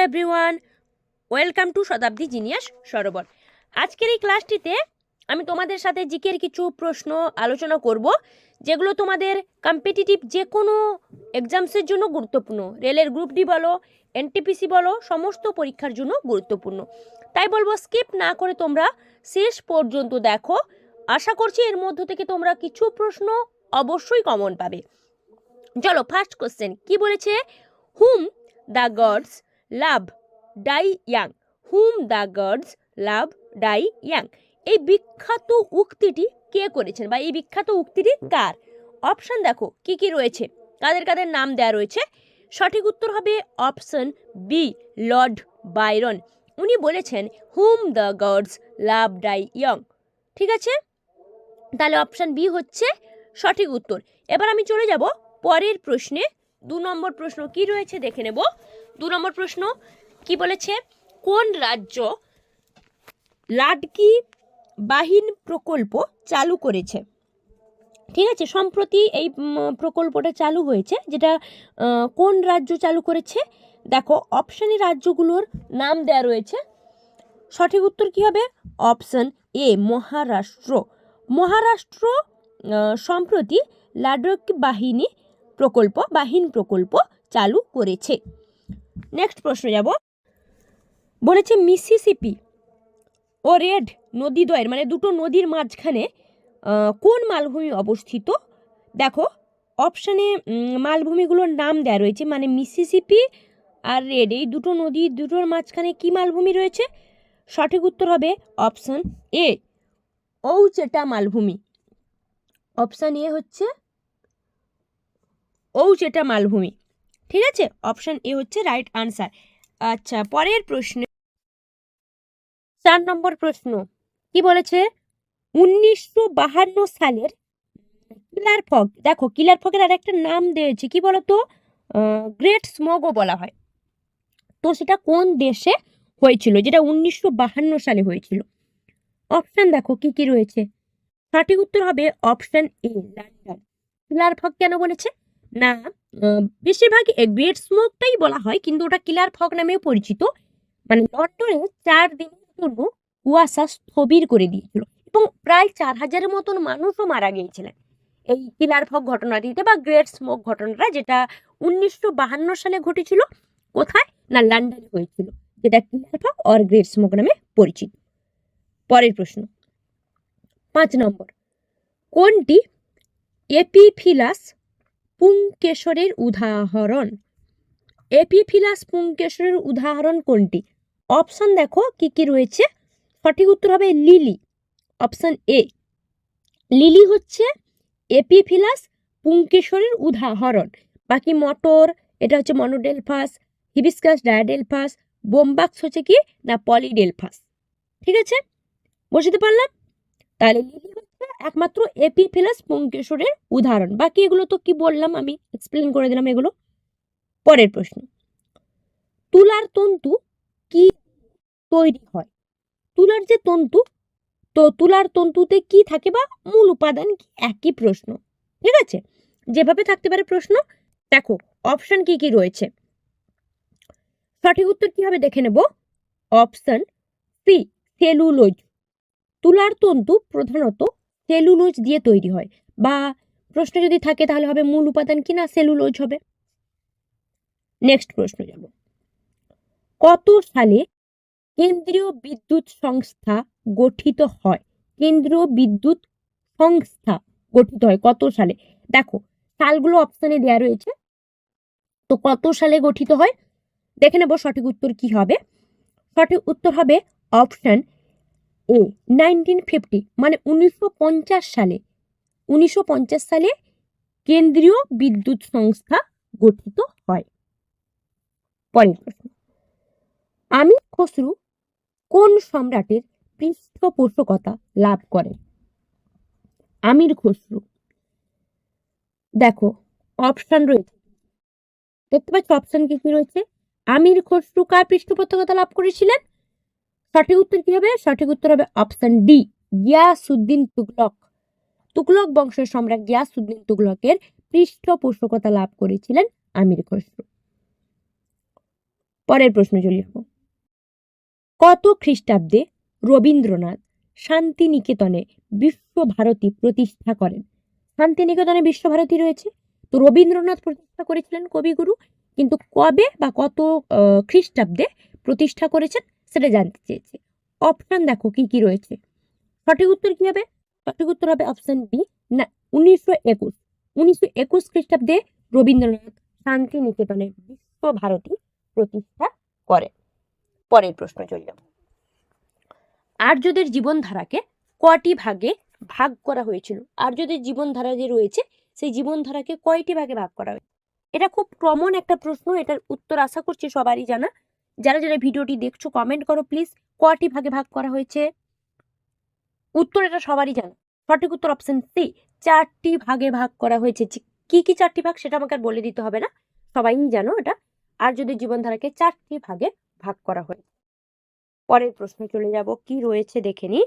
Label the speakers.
Speaker 1: Everyone, welcome to Shatabdi genius Sarobar. আজকের এই ক্লাসটিতে আমি তোমাদের সাথে জিকের কিছু প্রশ্ন আলোচনা করব, যেগুলো তোমাদের কম্পিটিটিভ যে কোনো এক্সামসের জন্য গুরুত্বপূর্ণ। রেলের গ্রুপ ডি বলো এনটিপিসি বলো, সমস্ত পরীক্ষার জন্য গুরুত্বপূর্ণ। তাই বলব স্কিপ না করে তোমরা শেষ পর্যন্ত দেখো। আশা করছি এর মধ্য থেকে তোমরা কিছু প্রশ্ন অবশ্যই কমন পাবে। চলো ফার্স্ট কোশ্চেন কি বলেছে whom the gods love, die young. Whom the gods, love, die young. এই বিখ্যাত উক্তিটি কে করেছেন বা এই বিখ্যাত উক্তিটি কার? অপশন দেখো, কি কি রয়েছে? কাদের কাদের নাম দেওয়া রয়েছে? সঠিক উত্তর হবে অপশন বি, লর্ড বাইরন। উনি বলেছেন, whom the gods, love, die young. ঠিক আছে? তাহলে অপশন বি হচ্ছে সঠিক উত্তর। এবার আমি চলে যাব পরের প্রশ্নে। দু নম্বর প্রশ্ন কি রয়েছে দেখে নেব। দু নম্বর প্রশ্ন কি বলেছে? কোন রাজ্য লাডকি বাহিন প্রকল্প চালু করেছে? ঠিক আছে, সম্প্রতি এই প্রকল্পটা চালু হয়েছে, যেটা কোন রাজ্য চালু করেছে? দেখো, অপশানে রাজ্যগুলোর নাম দেয়া রয়েছে। সঠিক উত্তর কি হবে? অপশান এ, মহারাষ্ট্র। মহারাষ্ট্র সম্প্রতি লাডক বাহিনী প্রকল্প বাহিন প্রকল্প চালু করেছে। নেক্সট প্রশ্ন যাব। বলেছে মিসিসিপি ও রেড নদীদ্বয়ের মানে দুটো নদীর মাঝখানে কোন মালভূমি অবস্থিত? দেখো অপশানে মালভূমিগুলোর নাম দেওয়া রয়েছে মানে মিসিসিপি আর রেড। এই দুটো নদী, দুটোর মাঝখানে কি মালভূমি রয়েছে? সঠিক উত্তর হবে অপশান এ ঔচেটা মালভূমি। অপশান এ হচ্ছে ঔচেটা মালভূমি। ঠিক আছে? অপশান এ হচ্ছে রাইট আনসার আচ্ছা পরের প্রশ্ন। চার নম্বর প্রশ্ন। কি বলেছে? উনিশশো বাহান্ন সালের কিলার ফগ। দেখো, কিলার ফগের আর একটা নাম দিয়েছে। কি বলতো? গ্রেট স্মগও বলা হয়। তো সেটা কোন দেশে হয়েছিল? যেটা উনিশশো বাহান্ন সালে হয়েছিল। অপশান দেখো, কি কি রয়েছে? সঠিক উত্তর হবে option A London killer fog কেন বলেছে? না বেশিরভাগ গ্রেট স্মোকটাই বলা হয়, কিন্তু ওটা কিলার ফগ নামেও পরিচিত। মানে লন্ডনে চার দিনের জন্য কুয়াশা স্থবির করে দিয়েছিল এবং প্রায় চার হাজারের মতন মানুষও মারা গিয়েছিলেন। এই কিলার ফগ ঘটনাটিতে বা গ্রেট স্মোক ঘটনাটা যেটা উনিশশো বাহান্ন সালে ঘটেছিল, কোথায় না লন্ডনে হয়েছিল, যেটা killer fog or great smoke নামে পরিচিত। পরের প্রশ্ন, পাঁচ নম্বর, কোনটি এপিফিলাস পুংকেশরের উদাহরণ। এপিফিলাস পুংকেশরের উদাহরণ কোনটি? অপশন দেখো, কি কি রয়েছে। সঠিক উত্তর হবে লিলি। অপশন এ, লিলি হচ্ছে এপিফিলাস পুংকেশরের উদাহরণ। বাকি মটর, এটা হচ্ছে মনোডেলফাস, হিবিস্কাস ডায়াডেলফাস, বোমবাক্স হচ্ছে কি? না, পলিডেলফাস। ঠিক আছে? বুঝতে পারলাম? তাহলে লিলি একমাত্র এপিফিলাস পুংকেশরের উদাহরণ। বাকি এগুলো তো কি বললাম আমি? এক্সপ্লেন করে দিলাম এগুলো। পরের প্রশ্ন। তুলার তন্তু কি তৈরি হয়? তুলার যে তন্তু, তো তুলার তন্তুতে কি থাকে বা মূল উপাদান কি? একই প্রশ্ন। ঠিক আছে? যেভাবে থাকতে পারে প্রশ্ন, দেখো অপশন কি কি রয়েছে? সঠিক উত্তর কি হবে দেখে নেব? অপশন সি সেলুলোজ তুলার তন্তু প্রধানত সেলুলোজ দিয়ে তৈরি হয়। বা প্রশ্ন যদি থাকে তাহলে হবে মূল উপাদান কি না সেলুলোজ হবে? নেক্সট প্রশ্ন যাব। কত সালে কেন্দ্রীয় বিদ্যুৎ সংস্থা গঠিত হয়? কেন্দ্রীয় বিদ্যুৎ সংস্থা গঠিত হয় কত সালে? দেখো, সালগুলো অপশানে দেওয়া রয়েছে। তো কত সালে গঠিত হয়? দেখে নেব সঠিক উত্তর কি হবে। সঠিক উত্তর হবে অপশন এ নাইনটিন ফিফটি মানে উনিশশো পঞ্চাশ সালে। উনিশশো পঞ্চাশ সালে কেন্দ্রীয় বিদ্যুৎ সংস্থা গঠিত হয়। পরের প্রশ্ন। আমির খসরু কোন সম্রাটের পৃষ্ঠপোষকতা লাভ করেন? আমির খসরু। দেখো অপশন রয়েছে। দেখতে পাচ্ছ অপশন কি কি রয়েছে? আমির খসরু কার পৃষ্ঠপোষকতা লাভ করেছিলেন? সঠিক উত্তর কি হবে? সঠিক উত্তর হবে অপশন ডি, গিয়াসুদ্দিন তুগলক। তুগলক বংশের সম্রাট গিয়াসুদ্দিন তুগলকের পৃষ্ঠপোষকতা লাভ করেছিলেন আমির খসরু। পরের প্রশ্ন চলে যাব কত খ্রিস্টাব্দে রবীন্দ্রনাথ শান্তিনিকেতনে বিশ্বভারতী প্রতিষ্ঠা করেন? শান্তিনিকেতনে বিশ্বভারতী রয়েছে। তো রবীন্দ্রনাথ প্রতিষ্ঠা করেছিলেন কবিগুরু। কিন্তু কবে বা কত খ্রিস্টাব্দে প্রতিষ্ঠা করেছেন? সেটা জানতে চেয়েছে। অপশন দেখো কি কি রয়েছে? সঠিক উত্তর কি হবে? সঠিক উত্তর হবে অপশন বি না, উনিশশো একুশ। উনিশশো একুশ খ্রিস্টাব্দে রবীন্দ্রনাথ শান্তিনিকেতনে বিশ্বভারতী প্রতিষ্ঠা করে। পরের প্রশ্ন চলে যাব। আর্যদের জীবনধারাকে কটি ভাগে ভাগ করা হয়েছিল? আর্যদের জীবনধারা যে রয়েছে, সেই জীবনধারাকে কয়টি ভাগে ভাগ করা হয়েছে? এটা খুব কমন একটা প্রশ্ন, এটার উত্তর আশা করছি সবারই জানা। যারা যারা ভিডিওটি দেখছ কমেন্ট করো প্লিজ কয়টি ভাগে ভাগ করা হয়েছে? উত্তর এটা সবারই জানো। সঠিক উত্তর অপশন সি চারটি ভাগে ভাগ করা হয়েছে। কি কি চারটি ভাগ সেটা আমাকে আর বলে দিতে হবে না। সবাই জানো এটা। আর যদি জীবনধারাকে চারটি ভাগে ভাগ করা হয়েছে পরের প্রশ্নে চলে যাব। কি রয়েছে দেখে নি